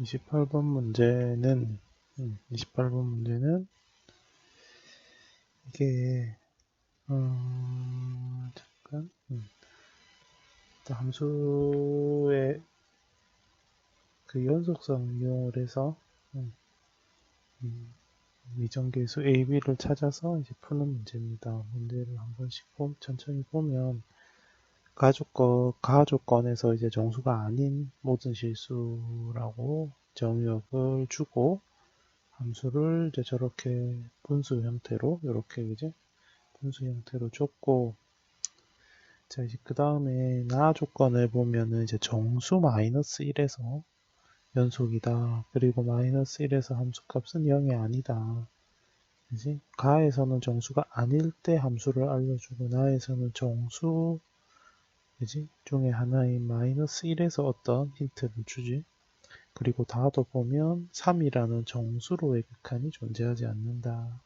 28번 문제는, 음, 28번 문제는, 이게, 어, 잠깐, 음, 함수의 그 연속성 이용을 해서, 음, 음, 미정계수 AB를 찾아서 이제 푸는 문제입니다. 문제를 한 번씩 보, 천천히 보면, 가족권, 가족권에서 이제 정수가 아닌 모든 실수라고 정의역을 주고 함수를 이제 저렇게 분수 형태로 이렇게 이제 분수 형태로 줬고 자 이제 그 다음에 나 조건을 보면은 이제 정수 마이너스 1에서 연속이다. 그리고 마이너스 1에서 함수값은 0이 아니다. 그지? 가에서는 정수가 아닐 때 함수를 알려주고 나에서는 정수 그지? 중에 하나인 마이너스 1에서 어떤 힌트를 주지. 그리고 다도 보면 3이라는 정수로의 극한이 존재하지 않는다.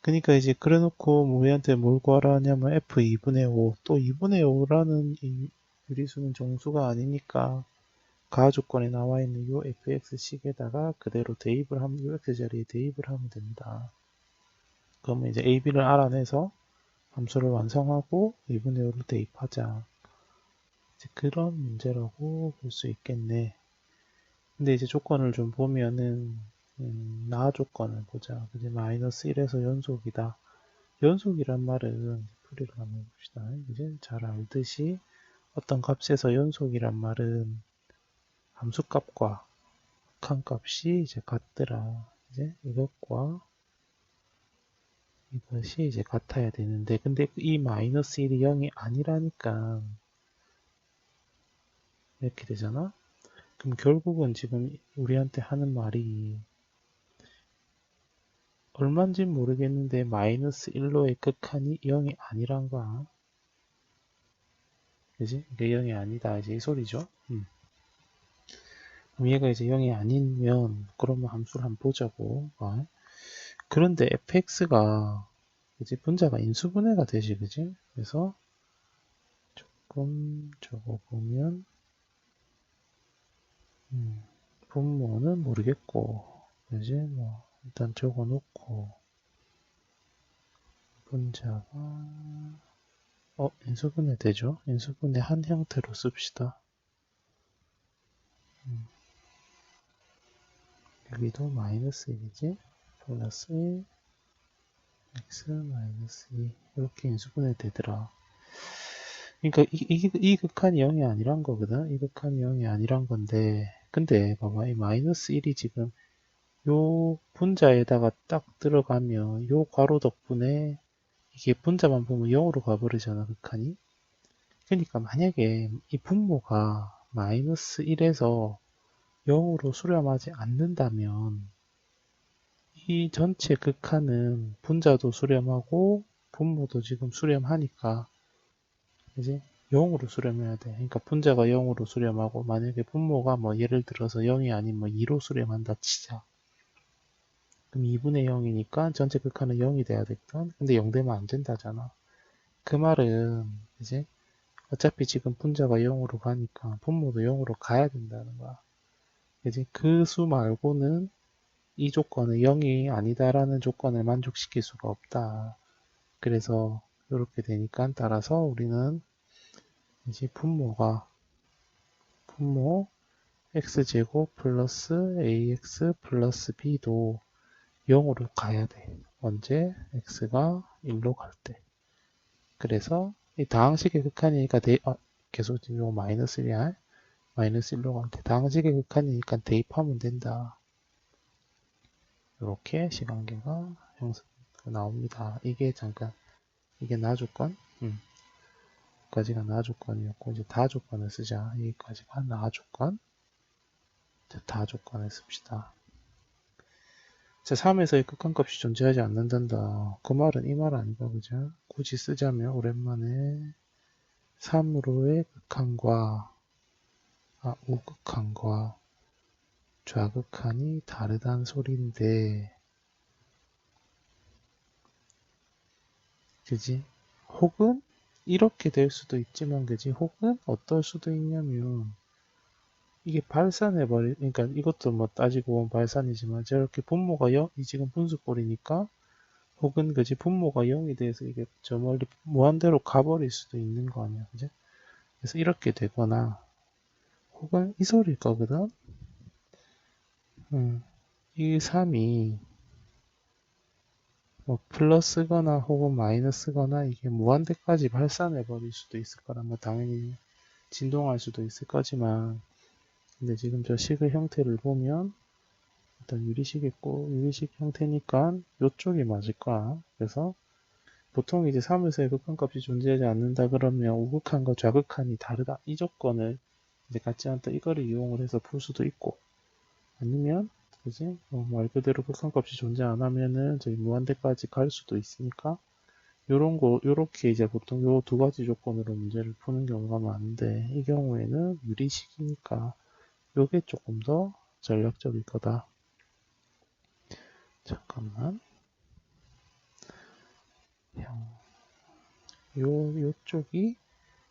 그러니까 이제 그래놓고 우리한테 뭘 구하라 하냐면 f 2분의 5, 또 2분의 5라는 이 유리수는 정수가 아니니까 가조건에 나와 있는 요 fx식에다가 그대로 대입을 하면 요 x 자리에 대입을 하면 된다. 그러면 이제 ab를 알아내서 함수를 완성하고 2분의 5를 대입하자. 이제 그런 문제라고 볼 수 있겠네. 근데 이제 조건을 좀 보면은 음, 나 조건을 보자. 그지 마이너스 1에서 연속이다. 연속이란 말은 풀이를 한번 봅시다. 이제 잘 알듯이 어떤 값에서 연속이란 말은 함수값과 칸값이 이제 같더라. 이제 이것과 이것이 이제 같아야 되는데 근데 이 마이너스 1이 0이 아니라니까 이렇게 되잖아 그럼 결국은 지금 우리한테 하는 말이 얼마인지 모르겠는데 마이너스 1로의 극한이 0이 아니란 거야 그지? 이게 0이 아니다 이제 이 소리죠 음. 그럼 얘가 이제 0이 아니면 그러면 함수를 한번 보자고 어? 그런데 fx가 그지 분자가 인수분해가 되지 그지? 그래서 조금 적어 보면 음, 분모는 모르겠고 그지? 뭐 일단 적어 놓고 분자가 어 인수분해 되죠? 인수분해 한 형태로 씁시다. 음. 여기도 마이너스 1이지 플러스 1 x 마이너스 2 이렇게 인수분해 되더라. 그러니까 이, 이, 이 극한이 0이 아니란 거거든. 이 극한이 0이 아니란 건데 근데 봐봐. 이 마이너스 1이 지금 요 분자에다가 딱 들어가면 요 괄호 덕분에 이게 분자만 보면 0으로 가버리잖아 극한이. 그러니까 만약에 이 분모가 마이너스 1에서 0으로 수렴하지 않는다면 이 전체 극한은 분자도 수렴하고 분모도 지금 수렴하니까 이제 0으로 수렴해야 돼. 그러니까 분자가 0으로 수렴하고 만약에 분모가 뭐 예를 들어서 0이 아닌 뭐 2로 수렴한다 치자. 그럼 2분의 0이니까 전체 극한은 0이 돼야 되거든. 근데 0 되면 안 된다잖아. 그 말은 이제 어차피 지금 분자가 0으로 가니까 분모도 0으로 가야 된다는 거야. 이제 그 수 말고는 이 조건은 0이 아니다라는 조건을 만족시킬 수가 없다. 그래서 이렇게 되니까 따라서 우리는 이제 분모가 분모 x제곱 플러스 ax 플러스 b도 0으로 가야 돼. 언제? x가 1로 갈 때. 그래서 이 다항식의 극한이니까 대, 아, 계속 지금 마이너스 1이야. 마이너스 1로 갈 때. 다항식의 극한이니까 대입하면 된다. 이렇게 시간계가 형성 나옵니다. 이게 잠깐 이게 나조건 음. 여기까지가 나조건이었고 이제 다조건을 쓰자. 여기까지가 나조건 다조건을 씁시다. 자, 3에서의 극한값이 존재하지 않는단다. 그 말은 이 말 아닌가 그죠? 굳이 쓰자면 오랜만에 3으로의 극한과 아, 우극한과 좌극한이 다르단 소리인데 그지? 혹은 이렇게 될 수도 있지만 그지? 혹은 어떨 수도 있냐면 이게 발산해 버리, 그러니까 이것도 뭐 따지고 보면 발산이지만 저렇게 분모가 0, 이 지금 분수꼴이니까 혹은 그지 분모가 0이 돼서 이게 저 멀리 무한대로 가버릴 수도 있는 거 아니야, 그지? 그래서 이렇게 되거나 혹은 이 소리일 거거든. 음, 이 3이 뭐 플러스거나 혹은 마이너스거나 이게 무한대까지 발산해 버릴 수도 있을 거라 뭐 당연히 진동할 수도 있을 거지만 근데 지금 저 식의 형태를 보면 일단 유리식 있고 유리식 형태니까 이쪽이 맞을 거야. 그래서 보통 이제 사무소에 극한값이 존재하지 않는다 그러면 우극한과 좌극한이 다르다. 이 조건을 이제 같지 않다 이거를 이용을 해서 풀 수도 있고 아니면 그지? 어, 말 그대로 극한값이 존재 안 하면은 저희 무한대까지 갈 수도 있으니까 요런 거 요렇게 이제 보통 요 두 가지 조건으로 문제를 푸는 경우가 많은데 이 경우에는 유리식이니까 요게 조금 더 전략적일 거다. 잠깐만. 요, 요쪽이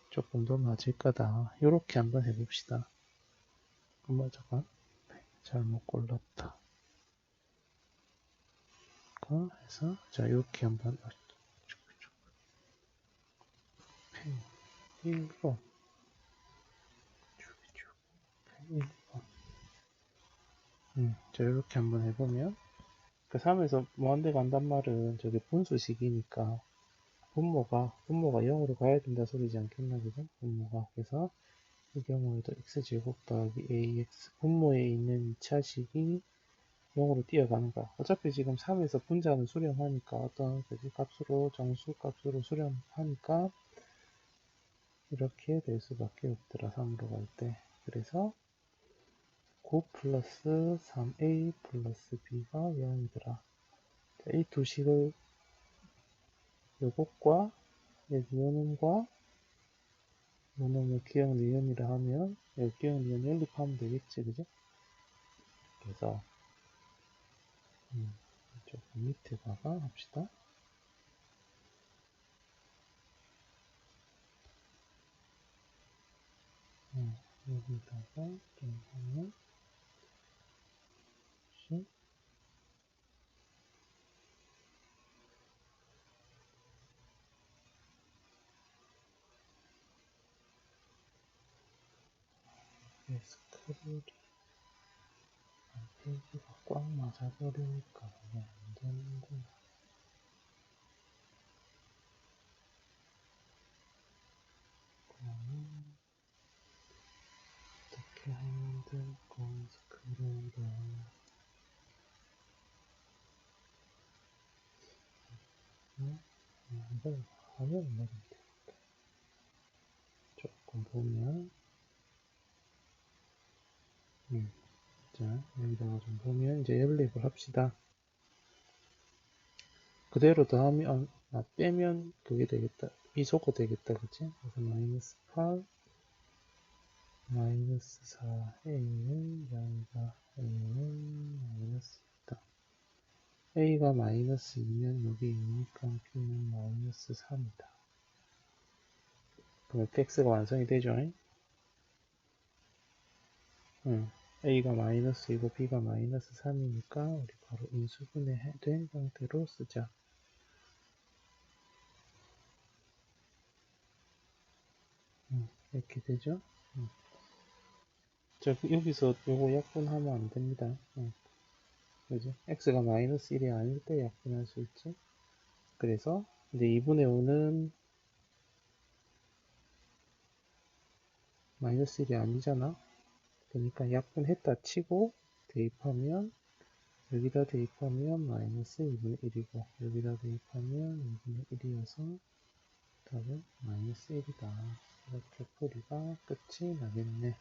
조금 더 맞을 거다. 요렇게 한번 해봅시다. 엄마 잠깐. 잘못 골랐다. 해서 자 이렇게 한번 1번. 1번. 음, 자 이렇게 한번 해보면 그 3에서 무한대 간단 말은 저게 분수식이니까 분모가 분모가 0으로 가야 된다 소리지 않겠나 그죠? 분모가. 그래서 이 경우에도 x제곱 더하기 ax 분모에 있는 2차식이 0으로 뛰어가는 거야. 어차피 지금 3에서 분자는 수렴하니까 어떤 그지 값으로 정수 값으로 수렴하니까 이렇게 될 수밖에 없더라. 3으로 갈 때. 그래서 9 플러스 3a 플러스 b가 0이더라. 자, 이두 식을 요것과 요놈과 요놈을 기억 니은이라 하면 여기 기억 니은 연립하면 되겠지, 그죠? 그래서 음, 조금 밑에다가 합시다. 음, 여기다가 좀 하면 스크롤이 페이지가 꽉 맞아버리니까 이게 안 되는구나. 그러면 어떻게 하면 될까? 스크롤을 응? 이걸 하면 되겠다. 조금 보면 음. 자, 여기다가 좀 보면 이제 연립을 합시다. 그대로 더하면 아, 빼면 그게 되겠다. 미소가 되겠다. 그치? 그래서 마이너스 8 마이너스 4a는 여기가 a는 마이너스 2다. a가 마이너스 2면 여기 2니까 b는 마이너스 3이다. 그럼 fx가 완성이 되죠? 응. A가 마이너스 이고 b가 마이너스 3이니까 우리 바로 인수분해 된 형태로 쓰자. 음, 이렇게 되죠? 음. 자, 여기서 요거 약분하면 안 됩니다. 음. 그죠? x가 마이너스 1이 아닐 때 약분할 수 있지. 그래서 이제 2분의 5는 마이너스 1이 아니잖아. 그러니까 약분했다 치고 대입하면 여기다 대입하면 마이너스 2분의 1이고 여기다 대입하면 2분의 1이어서 답은 마이너스 1이다. 이렇게 풀이가 끝이 나겠네.